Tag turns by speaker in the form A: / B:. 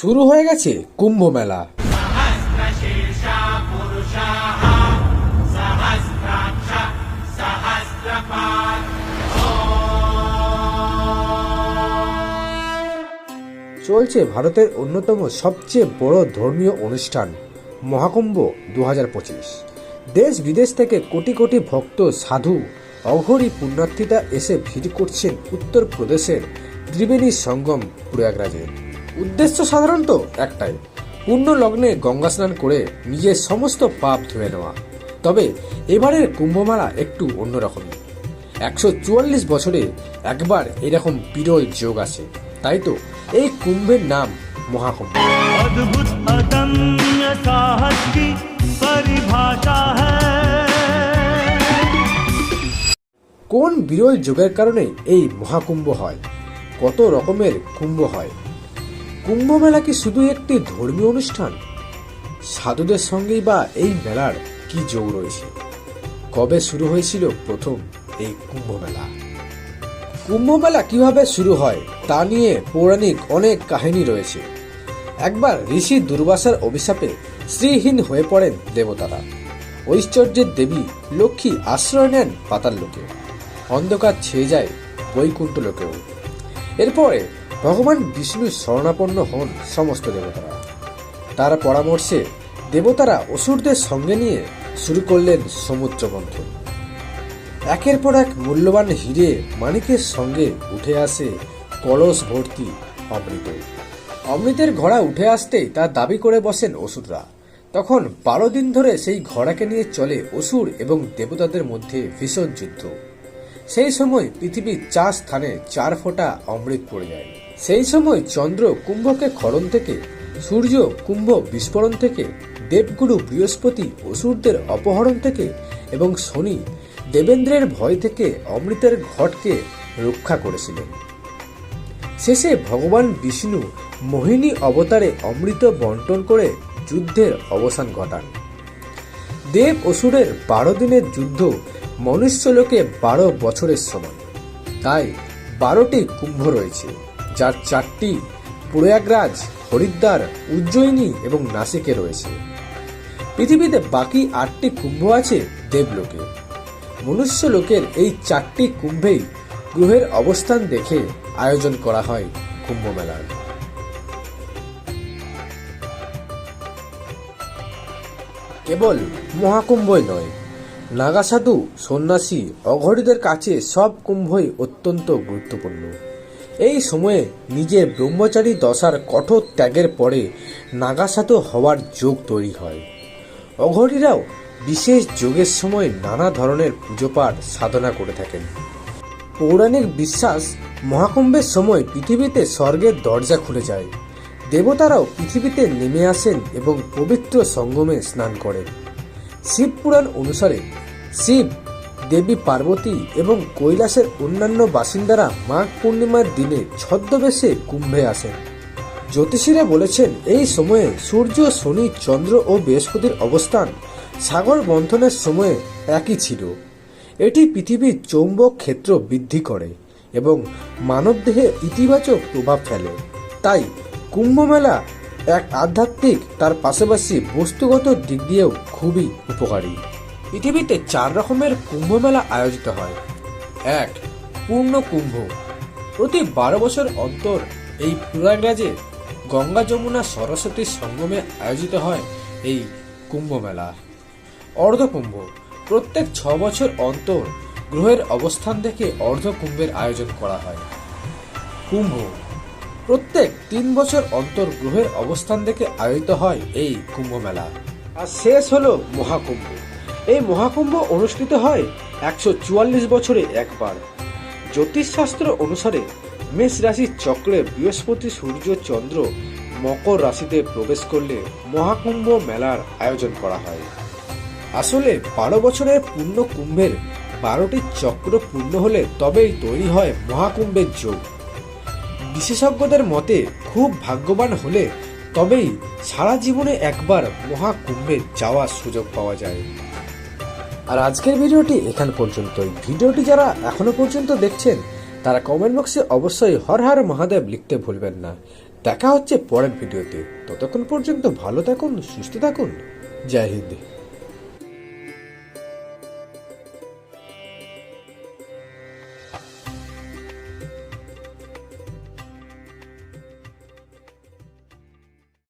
A: শুরু হয়ে গেছে কুম্ভ মেলা। চলছে ভারতের অন্যতম সবচেয়ে বড় ধর্মীয় অনুষ্ঠান, মহাকুম্ভ দু হাজার পঁচিশ। দেশ বিদেশ থেকে কোটি কোটি ভক্ত, সাধু, অঘরী পুণ্যার্থীরা এসে ভিড় করছেন উত্তরপ্রদেশের ত্রিবেণী সঙ্গম প্রয়াগরাজে। উদ্দেশ্য সাধারণত একটাই। পূর্ণ লগ্নে গঙ্গা স্নান করে নিজের সমস্ত পাপ ধুয়ে নেওয়া। তবে এবারের কুম্ভমেলা একটু অন্যরকম। একশো চুয়াল্লিশ বছরে একবার এরকম বিরল যোগ আছে। তাই তো এই কুম্ভের নাম মহাকুম্ভ। কোন বিরল যোগের কারণে এই মহাকুম্ভ হয়? কত রকমের কুম্ভ হয়? কুম্ভ মেলা কি শুধু একটি ধর্মীয় অনুষ্ঠান? সাধুদের সঙ্গেই বা এই মেলার কি যোগ রয়েছে? কবে শুরু হয়েছিল প্রথম এই কুম্ভমেলা? কুম্ভমেলা কুম্ভ কীভাবে শুরু হয় তা নিয়ে পৌরাণিক অনেক কাহিনী রয়েছে। একবার ঋষি দুর্বাসার অভিশাপে শ্রীহীন হয়ে পড়েন দেবতারা। ঐশ্বর্যের দেবী লক্ষ্মী আশ্রয় নেন পাতাল লোকে। অন্ধকার ছেয়ে যায় বৈকুণ্ঠ লোকেও। এরপরে ভগবান বিষ্ণু শরণাপন্ন হন সমস্ত দেবতারা। তার পরামর্শে দেবতারা অসুরদের সঙ্গে নিয়ে শুরু করলেন সমুদ্র মন্থন একের পর এক মূল্যবান হিরে মানিকের সঙ্গে উঠে আসে কলস ভর্তি অমৃত। অমৃতের ঘোড়া উঠে আসতেই তা দাবি করে বসেন অসুররা। তখন বারো দিন ধরে সেই ঘোড়াকে নিয়ে চলে অসুর এবং দেবতাদের মধ্যে ভীষণ যুদ্ধ। সেই সময় পৃথিবীর চার স্থানে চার ফোঁটা অমৃত পড়ে যায়। সেই সময় চন্দ্র কুম্ভকে খরণ থেকে, সূর্য কুম্ভ বিস্ফোরণ থেকে, দেবগুরু বৃহস্পতি অসুরদের অপহরণ থেকে এবং শনি দেবেন্দ্রের ভয় থেকে অমৃতের ঘটকে রক্ষা করেছিলেন। শেষে ভগবান বিষ্ণু মোহিনী অবতারে অমৃত বন্টন করে যুদ্ধের অবসান ঘটান। দেব অসুরের বারো দিনের যুদ্ধ মনুষ্যলোকে বারো বছরের সময়। তাই বারোটি কুম্ভ রয়েছে। যার চারটি প্রয়াগরাজ, হরিদ্বার, উজ্জয়িনী এবং নাসিকে রয়েছে। পৃথিবীতে বাকি আটটি কুম্ভ আছে দেবলোকে। মনুষ্য লোকের এই চারটি কুম্ভেই গ্রহের অবস্থান দেখে আয়োজন করা হয় কুম্ভ মেলার। কেবল মহাকুম্ভই নয়, নাগাসাধু সন্ন্যাসী অঘরীদের কাছে সব কুম্ভই অত্যন্ত গুরুত্বপূর্ণ। এই সময়ে নিজের ব্রহ্মচারী দশার কঠোর ত্যাগের পরে নাগা সাধু হওয়ার যোগ তৈরি হয়। অঘরীরাও বিশেষ যোগের সময় নানা ধরনের পুজোপাঠ সাধনা করে থাকেন। পৌরাণিক বিশ্বাস, মহাকুম্ভের সময় পৃথিবীতে স্বর্গের দরজা খুলে যায়। দেবতারাও পৃথিবীতে নেমে আসেন এবং পবিত্র সঙ্গমে স্নান করেন। শিব পুরাণ অনুসারে শিব দেবী পার্বতী এবং কৈলাসের অন্যান্য বাসিন্দারা মাঘ পূর্ণিমার দিনে ছদ্মবেশে কুম্ভে আসেন। জ্যোতিষীরা বলেছেন, এই সময়ে সূর্য, শনি, চন্দ্র ও বৃহস্পতির অবস্থান সাগর বন্ধনের সময়ে একই ছিল। এটি পৃথিবীর চৌম্বক ক্ষেত্র বৃদ্ধি করে এবং মানবদেহে ইতিবাচক প্রভাব ফেলে। তাই কুম্ভমেলা এক আধ্যাত্মিক, তার পাশাপাশি বস্তুগত দিক দিয়েও খুবই উপকারী। পৃথিবীতে চার রকমের কুম্ভ মেলা আয়োজিত হয়। এক, পূর্ণ কুম্ভ। প্রতি বারো বছর অন্তর এই প্রয়াগরাজে গঙ্গা যমুনা সরস্বতী সঙ্গমে আয়োজিত হয় এই কুম্ভ মেলা। অর্ধকুম্ভ। প্রত্যেক ছ বছর অন্তর গ্রহের অবস্থান দেখে অর্ধকুম্ভের আয়োজন করা হয়। কুম্ভ। প্রত্যেক তিন বছর অন্তর গ্রহের অবস্থান দেখে আয়োজিত হয় এই কুম্ভ মেলা। আর শেষ হলো মহাকুম্ভ। এই মহাকুম্ভ অনুষ্ঠিত হয় একশো চুয়াল্লিশ বছরে একবার। জ্যোতিষশাস্ত্র অনুসারে মেষ রাশির চক্রে বৃহস্পতি, সূর্য, চন্দ্র মকর রাশিতে প্রবেশ করলে মহাকুম্ভ মেলার আয়োজন করা হয়। আসলে বারো বছরের পূর্ণ কুম্ভের বারোটি চক্র পূর্ণ হলে তবেই তৈরি হয় মহাকুম্ভের যোগ। বিশেষজ্ঞদের মতে খুব ভাগ্যবান হলে তবেই সারা জীবনে একবার মহাকুম্ভে যাওয়ার সুযোগ পাওয়া যায়। আর আজকের ভিডিওটি এখান পর্যন্তই। ভিডিওটি যারা এখনও পর্যন্ত দেখছেন, তারা কমেন্ট বক্সে অবশ্যই হর হর মহাদেব লিখতে ভুলবেন না। দেখা হচ্ছে পরের ভিডিওতে। ততক্ষণ পর্যন্ত ভালো থাকুন, সুস্থ থাকুন। জয় হিন্দ।